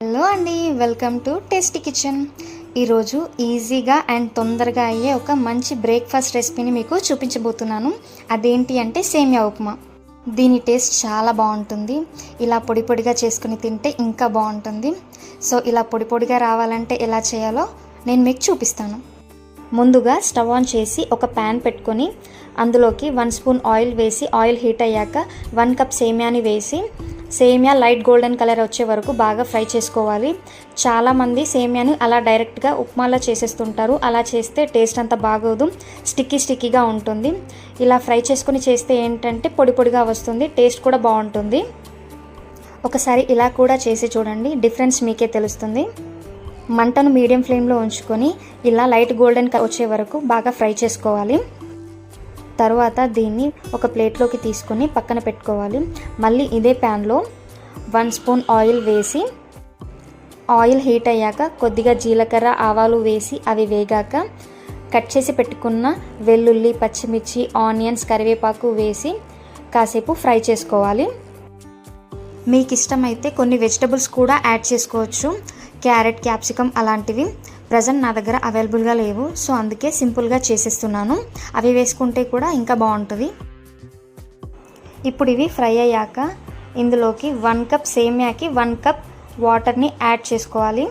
Hello అండి welcome to tasty kitchen. ఈరోజు ఈజీగా అండ్ తొందరగా అయ్యే ఒక మంచి బ్రేక్ఫాస్ట్ రెసిపీని మీకు చూపించబోతున్నాను. అదేంటి అంటే సేమియా ఉప్మా. దీని టేస్ట్ చాలా బాగుంటుంది. ఇలా పొడి పొడిగా చేసుకుని తింటే ఇంకా బాగుంటుంది. సో ఇలా పొడి పొడిగా రావాలంటే ఎలా చేయాలో నేను మీకు చూపిస్తాను. ముందుగా స్టవ్ ఆన్ చేసి ఒక ప్యాన్ పెట్టుకొని అందులోకి వన్ స్పూన్ ఆయిల్ వేసి ఆయిల్ హీట్ అయ్యాక వన్ కప్ సేమియాని వేసి సేమియా లైట్ గోల్డెన్ కలర్ వచ్చే వరకు బాగా ఫ్రై చేసుకోవాలి. చాలామంది సేమియాని అలా డైరెక్ట్గా ఉప్మాలా చేసేస్తుంటారు. అలా చేస్తే టేస్ట్ అంత బాగోదు. స్టిక్కీ స్టిక్కీగా ఉంటుంది. ఇలా ఫ్రై చేసుకొని చేస్తే ఏంటంటే పొడి పొడిగా వస్తుంది. టేస్ట్ కూడా బాగుంటుంది. ఒకసారి ఇలా కూడా చేసి చూడండి. డిఫరెన్స్ మీకే తెలుస్తుంది. మంటను మీడియం ఫ్లేమ్లో ఉంచుకొని ఇలా లైట్ గోల్డెన్ వచ్చే వరకు బాగా ఫ్రై చేసుకోవాలి. తర్వాత దీన్ని ఒక ప్లేట్లోకి తీసుకొని పక్కన పెట్టుకోవాలి. మళ్ళీ ఇదే ప్యాన్లో వన్ స్పూన్ ఆయిల్ వేసి ఆయిల్ హీట్ అయ్యాక కొద్దిగా జీలకర్ర ఆవాలు వేసి అవి వేగాక కట్ చేసి పెట్టుకున్న వెల్లుల్లి పచ్చిమిర్చి ఆనియన్స్ కరివేపాకు వేసి కాసేపు ఫ్రై చేసుకోవాలి. మీకు ఇష్టమైతే కొన్ని వెజిటబుల్స్ కూడా యాడ్ చేసుకోవచ్చు. క్యారెట్ క్యాప్సికమ్ అలాంటివి. ప్రజెంట్ నా దగ్గర అవైలబుల్గా లేవు. సో అందుకే సింపుల్గా చేసేస్తున్నాను. అవి వేసుకుంటే కూడా ఇంకా బాగుంటుంది. ఇప్పుడు ఇవి ఫ్రై అయ్యాక ఇందులోకి వన్ కప్ సేమియాకి వన్ కప్ వాటర్ని యాడ్ చేసుకోవాలి.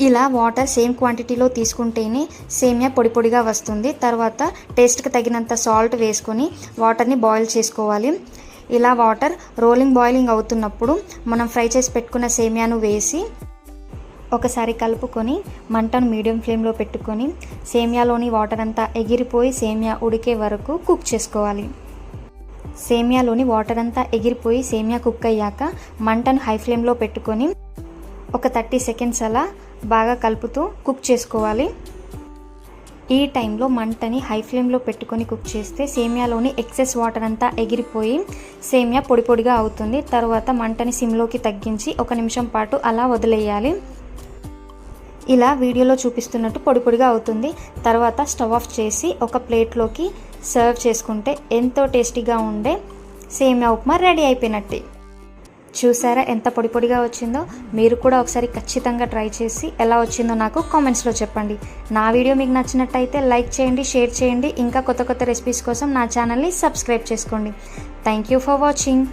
ఇలా వాటర్ సేమ్ క్వాంటిటీలో తీసుకుంటేనే సేమ్యా పొడి పొడిగా వస్తుంది. తర్వాత టేస్ట్కి తగినంత సాల్ట్ వేసుకొని వాటర్ని బాయిల్ చేసుకోవాలి. ఇలా వాటర్ రోలింగ్ బాయిలింగ్ అవుతున్నప్పుడు మనం ఫ్రై చేసి పెట్టుకున్న సేమ్యాను వేసి ఒకసారి కలుపుకొని మంటను మీడియం ఫ్లేమ్లో పెట్టుకొని సేమియాలోని వాటర్ అంతా ఎగిరిపోయి సేమియా ఉడికే వరకు కుక్ చేసుకోవాలి. సేమియాలోని వాటర్ అంతా ఎగిరిపోయి సేమియా కుక్ అయ్యాక మంటను హై ఫ్లేమ్లో పెట్టుకొని ఒక థర్టీ సెకండ్స్ అలా బాగా కలుపుతూ కుక్ చేసుకోవాలి. ఈ టైంలో మంటని హై ఫ్లేమ్లో పెట్టుకొని కుక్ చేస్తే సేమియాలోని ఎక్సెస్ వాటర్ అంతా ఎగిరిపోయి సేమియా పొడి పొడిగా అవుతుంది. తర్వాత మంటని సిమ్లోకి తగ్గించి ఒక నిమిషం పాటు అలా వదిలేయాలి. ఇలా వీడియోలో చూపిస్తున్నట్టు పొడి పొడిగా అవుతుంది. తర్వాత స్టవ్ ఆఫ్ చేసి ఒక ప్లేట్లోకి సర్వ్ చేసుకుంటే ఎంతో టేస్టీగా ఉండే సేమియా ఉప్మా రెడీ అయిపోయినట్టే. చూసారా ఎంత పొడి పొడిగా వచ్చిందో? మీరు కూడా ఒకసారి ఖచ్చితంగా ట్రై చేసి ఎలా వచ్చిందో నాకు కామెంట్స్లో చెప్పండి. నా వీడియో మీకు నచ్చినట్టయితే లైక్ చేయండి షేర్ చేయండి. ఇంకా కొత్త కొత్త రెసిపీస్ కోసం నా ఛానల్ని సబ్స్క్రైబ్ చేసుకోండి. Thank you for watching.